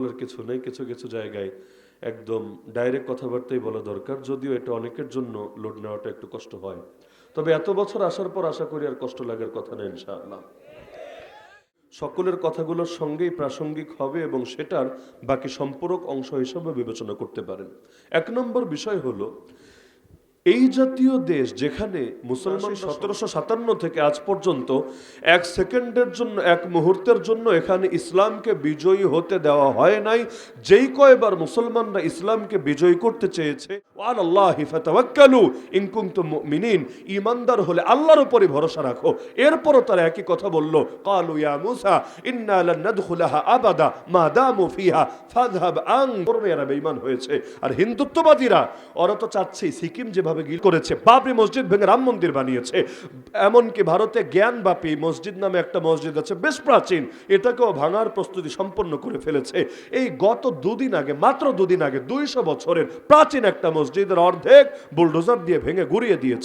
বলার কিছু নেই, কিছু কিছু জায়গায় একদম ডাইরেক্ট কথাবার্তাই বলা দরকার, যদিও এটা অনেকের জন্য লোড নেওয়াটা একটু কষ্ট হয়। তবে এত বছর আসার পর আশা করি আর কষ্ট লাগার কথা নেই ইনশাআল্লাহ। সকলের কথাগুলোর সঙ্গেই প্রাসঙ্গিক হবে এবং সেটার বাকি সম্পূরক অংশ হিসাবে বিবেচনা করতে পারেন। এক নম্বর বিষয় হলো এই জাতীয় দেশ যেখানে মুসলমান সতেরোশো সাতান্ন। থেকে আজ পর্যন্ত এক সেকেন্ডের জন্য এক মুহূর্তের জন্য এখানে ইসলামকে বিজয়ী হতে দেওয়া হয় নাই। যেই কয়বার মুসলমানরা ইসলামকে বিজয়ী করতে চেয়েছে ওয়াল আল্লাহ ফাতাওয়াক্কালু ইন কুনতুম মুমিনিন ঈমানদার হলে আল্লাহর উপরে ভরসা রাখো। এরপরও তারা একই কথা বলল কালু ইয়া মুসা ইন্না নাদখুলাহা আবাদা মা দামু ফিহা ফাযহাব আন এরা বেঈমান হয়েছে। আর হিন্দুত্ববাদীরা ওরা তো চাচ্ছেই সিকিম যেভাবে গিল করেছে। বাবরি মসজিদ ভেঙে রাম মন্দির বানিয়েছে। এমনকি ভারতে জ্ঞানবাপী মসজিদ নামে একটা মসজিদ আছে, বেশ প্রাচীন। এটাকেও ভাঙার প্রস্তুতি সম্পন্ন করে ফেলেছে। এই গত দুদিন আগে, মাত্র দুদিন আগে, দুইশো বছরের প্রাচীন একটা মসজিদের অর্ধেক বুলডোজার দিয়ে ভেঙে গুড়িয়ে দিয়েছে।